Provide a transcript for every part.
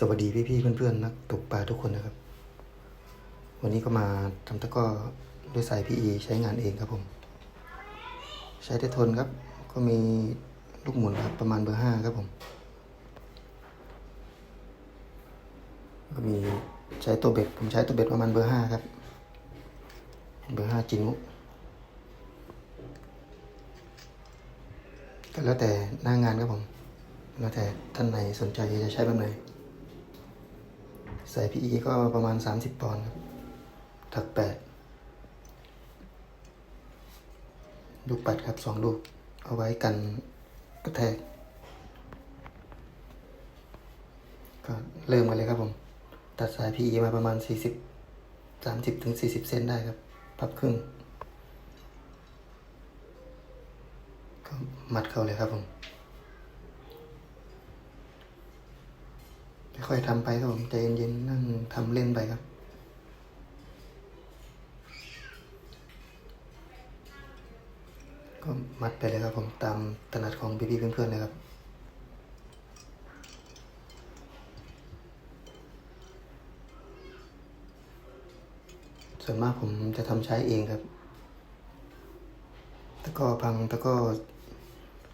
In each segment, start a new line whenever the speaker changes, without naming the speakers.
สวัสดีพี่ๆเพื่อนๆนักตกปลาทุกคนนะครับ วันนี้ก็มาทำตะก้อด้วยสาย PE ใช้งานเองครับผม ใช้ได้ทนครับ ก็มีลูกหมุนครับประมาณเบอร์ห้าครับผม ก็มีใช้ตัวเบ็ดผมใช้ตัวเบ็ดประมาณเบอร์ห้าครับ เบอร์ห้าจินุก็แล้วแต่หน้างานครับผม แล้วแต่ท่านไหนสนใจจะใช้แบบไหน ใส่ PE ก็ประมาณ 30 ปอนด์ครับ ถักแปดลูกปัดครับสองลูก เอาไว้กันกระแทก ก็เริ่มกันเลยครับผม ตัดสาย PE มาประมาณ 40 30ถึง40 เซนได้ครับ พับครึ่ง ก็มัดเข้าเลยครับผม ค่อยๆทำไปครับผมใจเย็นๆนั่งทำเล่นไปครับก็มัดไปเลยครับผมตามถนัดของพี่ๆเพื่อนๆเลยครับส่วนมากผมจะทำใช้เองครับ ตะก้อพังตะก้อ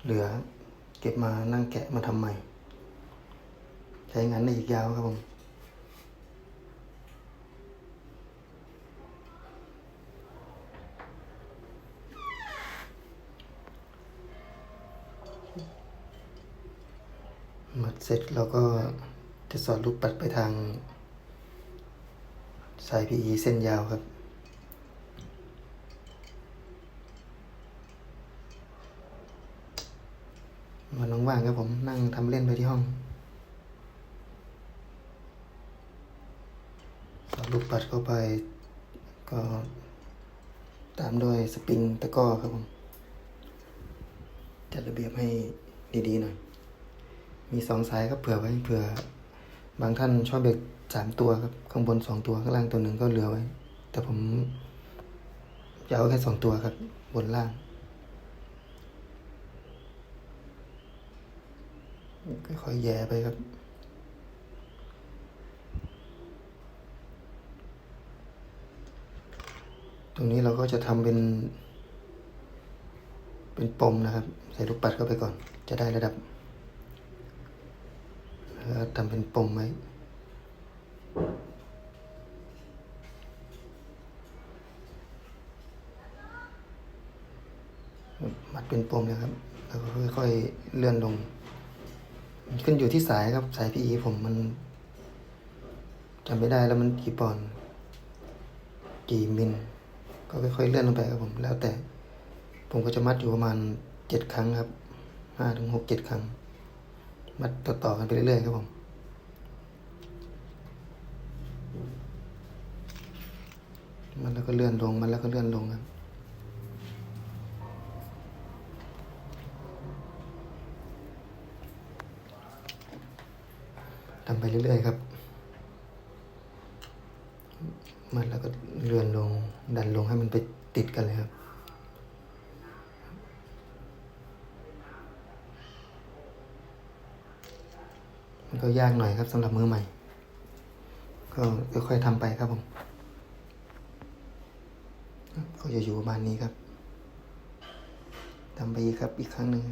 เหลือ เก็บมานั่งแกะมาทำใหม่ ใช้งานได้อีกยาวครับผมมัดเสร็จเราก็จะสอดลูกปัดไปทาง สาย PE เส้นยาวครับวันว่างๆครับผมนั่งทำเล่นไปที่ห้อง สอดลูก ปัดเข้าไป ก็ตามด้วยสปริงตะก้อครับผมจัดระเบียบให้ดีๆหน่อย มีสองสายครับเผื่อไว้เผื่อบางท่านชอบเบรกสามตัวครับ ข้างบนสองตัวข้างล่างตัวหนึ่งก็เหลือไว้ แต่ผมจะเอาแค่สองตัวครับ บนล่าง ค่อยๆแย่ไปครับ ตรงนี้เราก็จะทำเป็น เป็นปมนะครับ ใส่ลูกปัดเข้าไปก่อน จะได้ระดับแล้วทำเป็นปมไว้มัดเป็นปมนะครับ แล้วก็ค่อยๆเลื่อนลง ขึ้นอยู่ที่สายครับ สาย PE ผมมันจำไม่ได้แล้วมันกี่ปอน กี่มิล ก็ค่อยๆเลื่อนลงไปครับผมแล้วแต่ ผมก็จะมัดอยู่ประมาณเจ็ดครั้งครับห้าถึงหกเจ็ดครั้ง มัดต่อๆกันไปเรื่อยๆครับผมมันแล้วก็เลื่อนลง มันแล้วก็เลื่อนลงครับทำไปเรื่อยๆครับ มันแล้วก็เลื่อนลง ดันลงให้มันไปติดกันเลยครับ มันก็ยากหน่อยครับสำหรับมือใหม่ ก็ค่อยๆทำไปครับผมก็จะอยู่ประมาณนี้ครับทำไปครับอีกครั้งหนึ่ง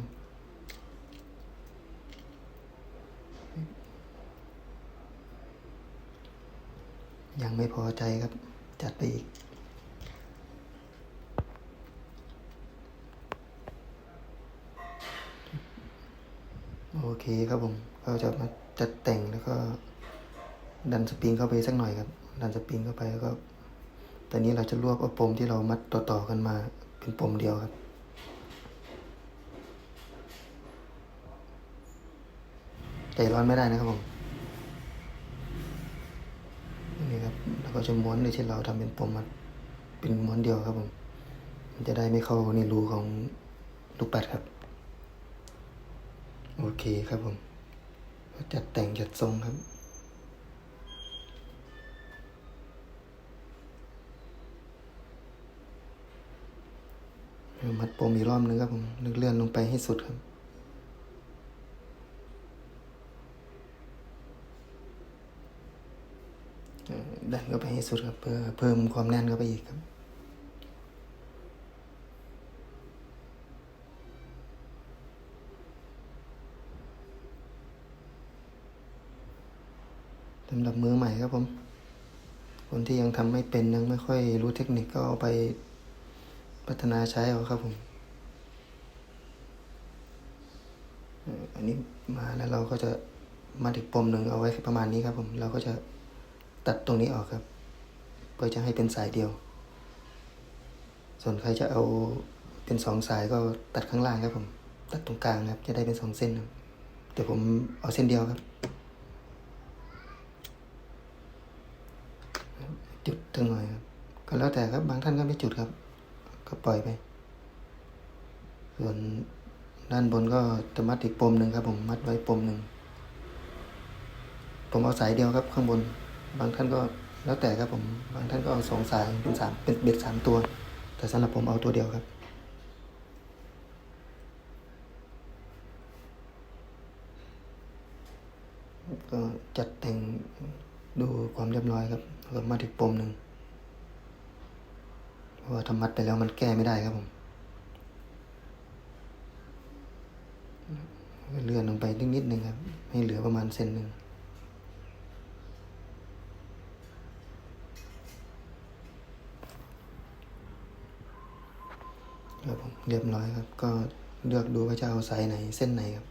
ยังไม่พอใจครับ จัดไปอีก โอเคครับผม ก็จะมาจัดแต่งแล้วก็ ดันสปริงเข้าไปสักหน่อยครับ ดันสปริงเข้าไปแล้วก็ตอนนี้เราจะรวบเอาปมที่เรามัดต่อๆกันมาเป็นปมเดียวครับใจร้อนไม่ได้นะครับผม นี่ครับ แล้วก็จะม้วนโดยที่เราทำเป็นปมมัดเป็นม้วนเดียวครับผม มันจะได้ไม่เข้าในรูของลูกปัดครับ โอเคครับผมจัดแต่งจัดทรงครับมัดปมอีกรอบนึงครับผมเลื่อนลงไปให้สุดครับ เอ่อ ดันเข้าไปให้สุดครับ เพื่อเพิ่มความแน่นเข้าไปอีกครับสำหรับมือใหม่ครับผม คนที่ยังทำไม่เป็นยังไม่ค่อยรู้เทคนิคก็เอาไปพัฒนาใช้เอาครับผม อันนี้มาแล้วเราก็จะมาอีกปมหนึ่งเอาไว้ประมาณนี้ครับผม เราก็จะตัดตรงนี้ออกครับ เพื่อจะให้เป็นสายเดียว ส่วนใครจะเอาเป็นสองสายก็ตัดข้างล่างครับผม ตัดตรงกลางครับ จะได้เป็นสองเส้นครับแต่ผมเอาเส้นเดียวครับ จุดตั้งหน่อยครับ ก็แล้วแต่ครับบางท่านก็ไม่จุดครับ ก็ปล่อยไป ส่วนด้านบนก็จะมัดอีกปมหนึ่งครับ ผมมัดไว้ปมหนึ่งผมเอาสายเดียวครับข้างบน บางท่านก็ แล้วแต่ครับผมบางท่านก็เอาสองสายเป็นสามเป็นเบ็ดสามตัว แต่สำหรับผมเอาตัวเดียวครับ ก็จัดแต่งดูความเรียบร้อยครับแล้วมาถึงปมหนึ่งเพราะว่าทำมัดไปแล้วมันแก้ไม่ได้ครับผมเลื่อนลงไปนิดนิดหนึ่งครับ ให้เหลือประมาณเซนหนึ่งครับผม เรียบร้อยครับ ก็เลือกดูว่าจะเอาสายไหนเส้นไหนครับ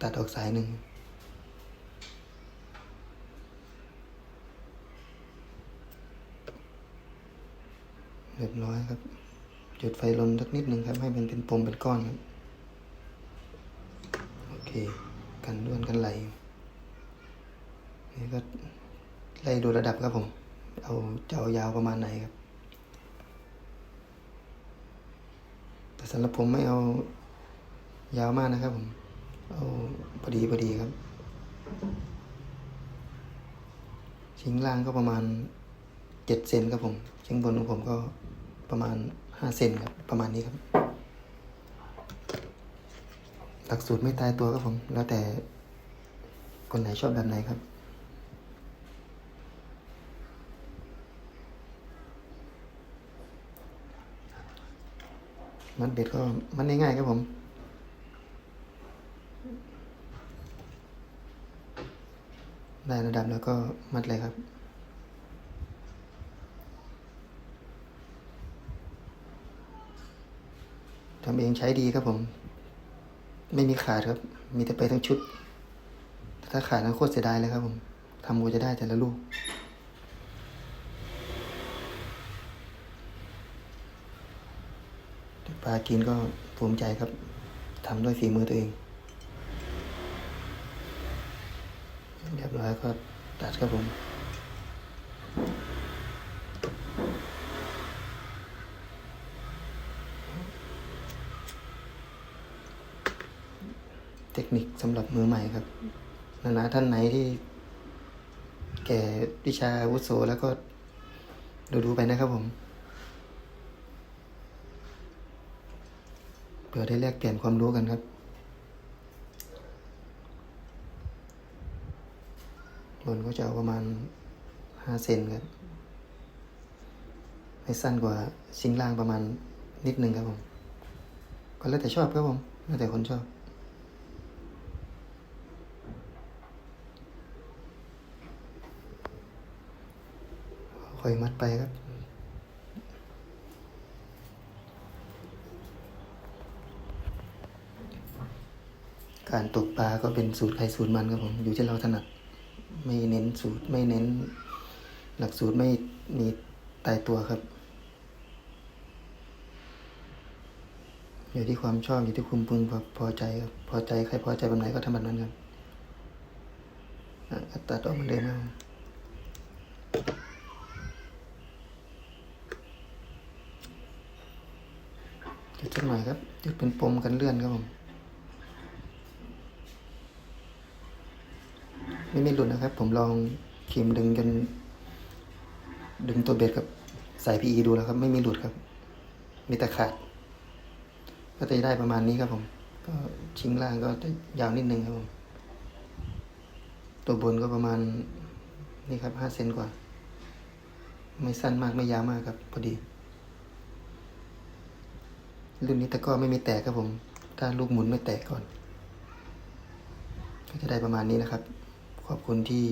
ตัดออกสายหนึ่งเรียบร้อยครับ จุดไฟลนสักนิดหนึ่งครับ ให้มันเป็นปมเป็นก้อนครับโอเค กันด้วนกันไหลนี่ก็ไล่ดูระดับครับผม เอาจะเอายาวประมาณไหนครับ แต่ สำหรับผมไม่เอายาวมากนะครับผมเอาพอดีพอดีครับ ชิ้นล่างก็ประมาณเจ็ดเซนครับผมชิ้นบนของผมก็ประมาณห้าเซนครับ ประมาณนี้ครับ หลักสูตรไม่ตายตัวครับผม แล้วแต่คนไหนชอบแบบไหนครับ มัดเบ็ดก็มัดง่ายๆครับผมได้ระดับแล้วก็มัดเลยครับ ทำเองใช้ดีครับผม ไม่มีขาดครับ มีแต่ไปทั้งชุด ถ้าขาดนั้นโคตรเสียดายเลยครับผม ทำกูจะได้แต่ละลูก ปลากินก็ภูมิใจครับทำด้วยฝีมือตัวเองเรียบร้อยก็ตัดครับผมเทคนิคสำหรับมือใหม่ครับ นานาท่านไหนที่ แก่วิชาวุโสแล้วก็ดูดูๆไปนะครับผม พื่อได้แลกเปลี่ยนความรู้กันครับบนก็จะเอาประมาณห้าเซนครับไม่สั้นกว่าชิ้นล่างประมาณนิดนึงครับผม ก็แล้วแต่ชอบครับผมแล้วแต่คนชอบค่อยมัดไปครับ การตกปลาก็เป็นสูตรใครสูตรมันครับผม อยู่ที่เราถนัด ไม่เน้นสูตรไม่เน้น หลักสูตรไม่มีตายตัวครับ อยู่ที่ความชอบอยู่ที่คุณพึงพอพอใจครับพอใจใครพอใจแบบไหนก็ทำแบบนั้นครับอะก็ตัดออกเหมาเดิมครับจุดสักหน่อยครับจุดเป็นปมกันเลื่อนครับผม ไม่ไม่หลุดนะครับ ผมลองครีมดึงจนดึงตัวเบ็ดกับสายพีดูแล้วครับ ไม่มีหลุดครับ มีแต่ขาด ก็จะได้ประมาณนี้ครับผม ก็ชิ้นล่างก็จะยาวนิดนึงครับผม ตัวบนก็ประมาณนี่ครับห้าเซนกว่า ไม่สั้นมากไม่ยาวมากครับพอดี รุ่นนี้ตะกร้อไม่มีแตกครับผม ถ้าลูกหมุนไม่แตกก่อน ก็จะได้ประมาณนี้นะครับ ขอบคุณที่